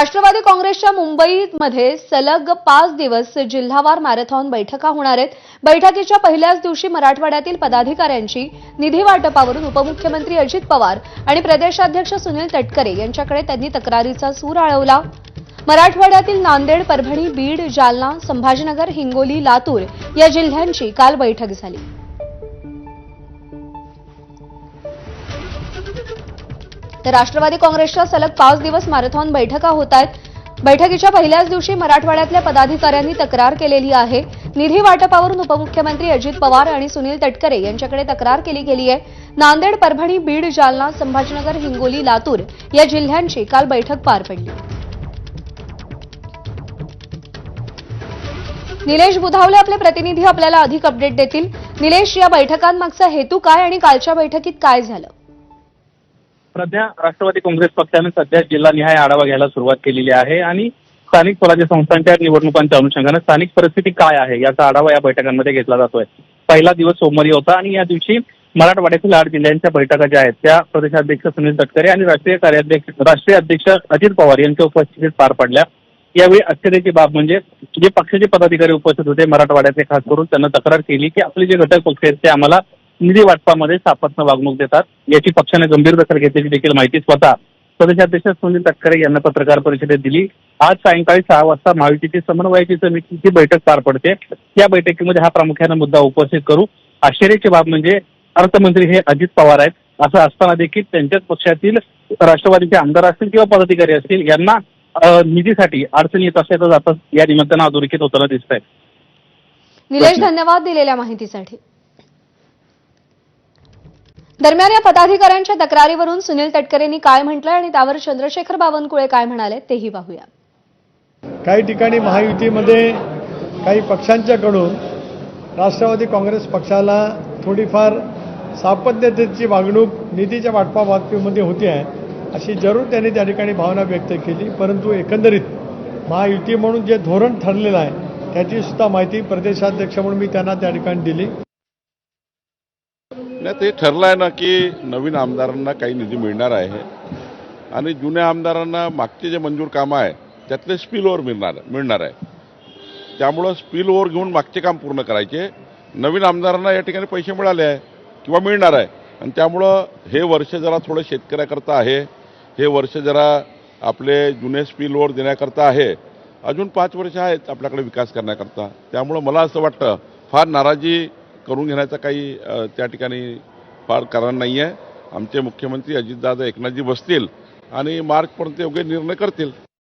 राष्ट्रवादी काँग्रेसच्या मुंबईमध्ये सलग पाच दिवस जिल्हावार मॅरेथॉन बैठका होणार आहेत. बैठकीच्या पहिल्याच दिवशी मराठवाड्यातील पदाधिकाऱ्यांची निधी वाटपावरून उपमुख्यमंत्री अजित पवार आणि प्रदेशाध्यक्ष सुनील तटकरे यांच्याकडे त्यांनी तक्रारीचा सूर आळवला. मराठवाड्यातील नांदेड परभणी बीड जालना संभाजीनगर हिंगोली लातूर या जिल्ह्यांची काल बैठक झाली. तर राष्ट्रवादी काँग्रेसच्या सलग पाच दिवस मॅरेथॉन बैठका होत आहेत. बैठकीच्या पहिल्याच दिवशी मराठवाड्यातल्या पदाधिकाऱ्यांनी तक्रार केलेली आहे. निधी वाटपावरून उपमुख्यमंत्री अजित पवार आणि सुनील तटकरे यांच्याकडे तक्रार केली गेली आहे. नांदेड परभणी बीड जालना संभाजीनगर हिंगोली लातूर या जिल्ह्यांची काल बैठक पार पडली. निलेश बुधावले आपले प्रतिनिधी आपल्याला अधिक अपडेट देतील. निलेश या बैठकांमागचा हेतू काय आणि कालच्या बैठकीत काय झालं? सध्या राष्ट्रवादी काँग्रेस पक्षाने सध्या जिल्हानिहाय आढावा घ्यायला सुरुवात केलेली आहे आणि स्थानिक स्वराज्य संस्थांच्या निवडणुकांच्या अनुषंगाने स्थानिक परिस्थिती काय आहे याचा आढावा या बैठकांमध्ये घेतला जातोय. पहिला दिवस सोमवारी होता आणि या दिवशी मराठवाड्यातील आठ जिल्ह्यांच्या बैठका ज्या आहेत त्या प्रदेशाध्यक्ष सुनील तटकरे आणि राष्ट्रीय कार्याध्यक्ष राष्ट्रीय अध्यक्ष अजित पवार यांच्या उपस्थितीत पार पडल्या. यावेळी आश्चर्याची बाब म्हणजे जे पक्षाचे पदाधिकारी उपस्थित होते मराठवाड्याचे खास करून त्यांना तक्रार केली की आपले जे घटक पक्ष आहेत ते आम्हाला निधी वाटपामध्ये सापत्न वागणूक देतात. याची पक्षाने गंभीर दखल घेतल्याची देखील माहिती स्वतः. प्रदेशाध्यक्ष सुनील तटकरे यांना पत्रकार परिषदेत दिली. आज सायंकाळी सहा वाजता महायुतीची समन्वयाची समितीची बैठक पार पडते. या बैठकीमध्ये हा प्रामुख्याने मुद्दा उपस्थित करू. आश्चर्याची बाब म्हणजे अर्थमंत्री हे अजित पवार आहेत. असं असताना देखील त्यांच्याच पक्षातील राष्ट्रवादीचे आमदार असतील किंवा पदाधिकारी असतील यांना निधीसाठी अडचणी येत असल्याचं जातं या निमित्तानं अधोरेखित होताना दिसत आहे निलेश धन्यवाद दिलेल्या माहितीसाठी. दरम्यान या पदाधिकाऱ्यांच्या तक्रारीवरून सुनील तटकरेंनी काय म्हटलंय आणि त्यावर चंद्रशेखर बावनकुळे काय म्हणाले तेही पाहूया. काही ठिकाणी महायुतीमध्ये काही पक्षांच्याकडून राष्ट्रवादी काँग्रेस पक्षाला थोडीफार सापत्यतेची वागणूक निधीच्या वाटपावाटपीमध्ये होती आहे अशी जरूर त्यांनी त्या ठिकाणी भावना व्यक्त केली. परंतु एकंदरीत महायुती म्हणून जे धोरण ठरलेलं आहे त्याची सुद्धा माहिती प्रदेशाध्यक्ष म्हणून मी त्यांना त्या ठिकाणी दिली. नाही ते ठरलं आहे ना की नवीन आमदारांना काही निधी मिळणार आहे. आणि जुन्या आमदारांना मागचे जे मंजूर कामं आहे त्यातले स्पिल ओव्हर मिळणार मिळणार आहे. त्यामुळं स्पिल ओव्हर घेऊन मागचे काम पूर्ण करायचे. नवीन आमदारांना या ठिकाणी पैसे मिळाले आहे किंवा मिळणार आहे. आणि त्यामुळं हे वर्ष जरा थोडं शेतकऱ्याकरता आहे. हे वर्ष जरा आपले जुने स्पिल ओव्हर देण्याकरता आहे. अजून पाच वर्ष आहेत आपल्याकडे विकास करण्याकरता. त्यामुळं मला असं वाटतं फार नाराजी करून घेण्याचा काही त्या ठिकाणी फार कारण नाही आहे आमचे मुख्यमंत्री अजितदादा एकनाथजी बसतील आणि मार्चपर्यंत योग्य निर्णय करतील.